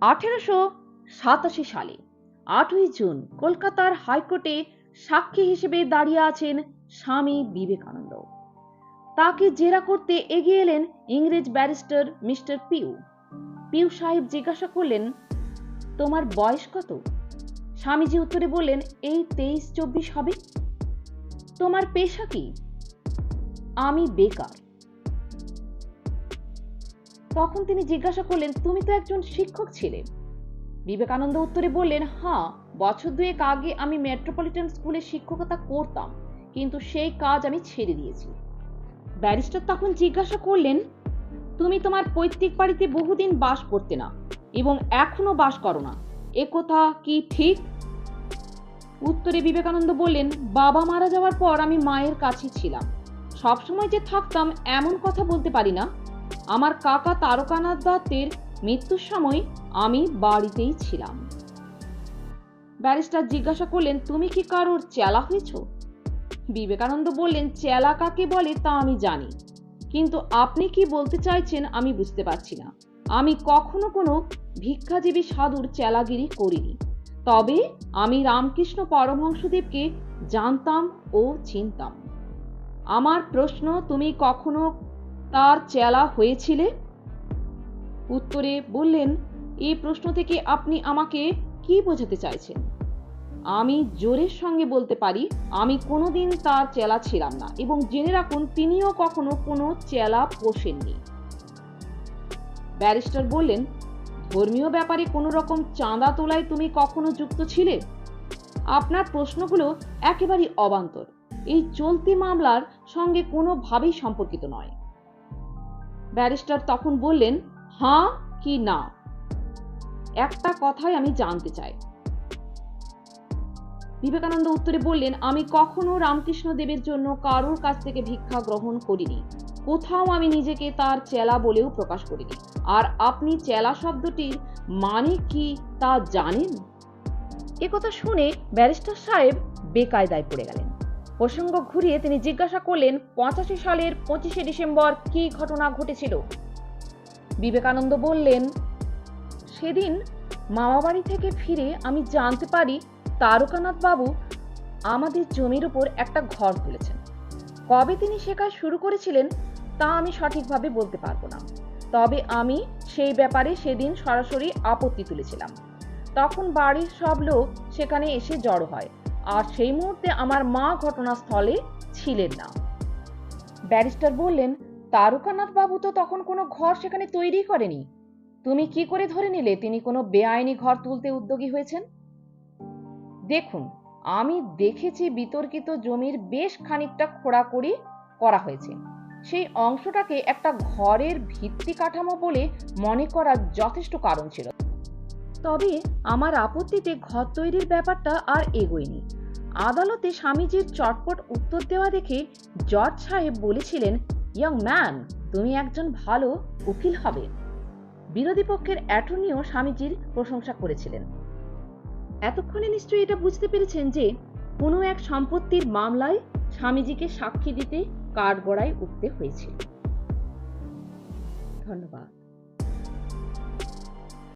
আঠেরোশো সাতাশি সালে, আটই জুন কলকাতার হাইকোর্টে সাক্ষী হিসেবে দাঁড়িয়ে আছেন স্বামী বিবেকানন্দ। তাকে জেরা করতে এগিয়ে এলেন ইংরেজ ব্যারিস্টার মিস্টার পিউ। পিউ সাহেব জিজ্ঞাসা করলেন, তোমার বয়স কত? স্বামীজি উত্তরে বললেন, এই তেইশ চব্বিশ হবে। তোমার পেশা কি? আমি বেকার। তখন তিনি জিজ্ঞাসা করলেন, তুমি তো একজন শিক্ষক ছিলে? বিবেকানন্দ উত্তরে বললেন হ্যাঁ বছর দুয়েক আগে আমি মেট্রোপলিটন স্কুলে শিক্ষকতা করতাম, কিন্তু সেই কাজ আমি ছেড়ে দিয়েছি। ব্যারিস্টার তখন জিজ্ঞাসা করলেন, তুমি তোমার পৈতৃক বাড়িতে বহুদিন বাস করতে না এবং এখনও বাস করো না, এ কথা কি ঠিক? উত্তরে বিবেকানন্দ বললেন, বাবা মারা যাওয়ার পর আমি মায়ের কাছে ছিলাম। সবসময় যে থাকতাম এমন কথা বলতে পারি না আমার কাকা তারকানাথ দত্তের মৃত্যুর সময় আমি বাড়িতেই ছিলাম। ব্যারিস্টার জিজ্ঞাসা করলেন, তুমি কি কারোর চেলা হয়েছ? বিবেকানন্দ বললেন, চেলা কাকে বলে তা আমি জানি, কিন্তু আপনি কি বলতে চাইছেন আমি বুঝতে পারছি না। আমি কখনো কোনো ভিক্ষাজীবী সাধুর চেলাগিরি করিনি, তবে আমি রামকৃষ্ণ পরমহংসদেবকে জানতাম ও চিনতাম। আমার প্রশ্ন, তুমি কখনো তার চেলা হয়েছিলে? উত্তরে বললেন এই প্রশ্ন থেকে আপনি আমাকে কি বোঝাতে চাইছেন? আমি জোরের সঙ্গে বলতে পারি, আমি কোনোদিন তার চেলা ছিলাম না এবং জেনে রাখুন, তিনিও কখনো কোনো চেলা পোষেননি। ব্যারিস্টার বললেন, ধর্মীয় ব্যাপারে কোনো রকম চাঁদা তোলায় তুমি কখনো যুক্ত ছিলে? আপনার প্রশ্নগুলো একেবারেই অবান্তর। এই চলতি মামলার সঙ্গে কোনোভাবেই সম্পর্কিত নয়। ব্যারিস্টার তখন বললেন হ্যাঁ কি না? একটা কথাই আমি জানতে চাই। বিবেকানন্দ উত্তরে বললেন, আমি কখনো রামকৃষ্ণ দেবের জন্য কারোর কাছ থেকে ভিক্ষা গ্রহণ করিনি। কোথাও আমি নিজেকে তার চেলা বলেও প্রকাশ করিনি। আর আপনি চেলা শব্দটির মানে কি তা জানেন? এ কথা শুনে ব্যারিস্টার সাহেব বেকায়দায় পড়ে গেলেন। প্রসঙ্গ ঘুরিয়ে তিনি জিজ্ঞাসা করলেন, পঁচাশি সালের পঁচিশে ডিসেম্বর কি ঘটনা ঘটেছিল? বিবেকানন্দ বললেন, সেদিন মামাবাড়ি থেকে ফিরে আমি জানতে পারি তারকানাথ বাবু আমাদের জমির উপর একটা ঘর তুলেছেন। কবে তিনি সে কাজ শুরু করেছিলেন তা আমি সঠিকভাবে বলতে পারব না। তবে আমি সেই ব্যাপারে সেদিন সরাসরি আপত্তি তুলেছিলাম। তখন বাড়ির সব লোক সেখানে এসে জড়ো হয়। আর সেই মুহূর্তে আমার মা ঘটনাস্থলে ছিলেন না। ব্যারিস্টার বললেন, তারকানাথ বাবু তো তখন কোনো ঘর সেখানে তৈরি করেনি। তুমি কি করে ধরে নিলে তিনি কোনো বেআইনি ঘর তুলতে উদ্যোগী হয়েছেন? দেখুন, আমি দেখেছি বিতর্কিত জমির বেশ খানিকটা খোঁড়াখড়ি করা হয়েছে। সেই অংশটাকে একটা ঘরের ভিত্তি কাঠামো বলে মনে করার যথেষ্ট কারণ ছিল। তবে আমার আপত্তিতে ঘর তৈরির ব্যাপারটা আর এগোয়নি। আদালতে স্বামীজির চটপট উত্তর দেওয়া দেখে জর্জ সাহেব বলেছিলেন, ইয়ং ম্যান, তুমি একজন ভালো উকিল হবে। বিরোধী পক্ষের অ্যাটর্নিও স্বামীজির প্রশংসা করেছিলেন। এতক্ষণে নিশ্চয়ই এটা বুঝতে পেরেছেন যে, কোনো এক সম্পত্তির মামলায় স্বামীজিকে সাক্ষী দিতে কাঠগড়ায় উঠতে হয়েছিল ধন্যবাদ।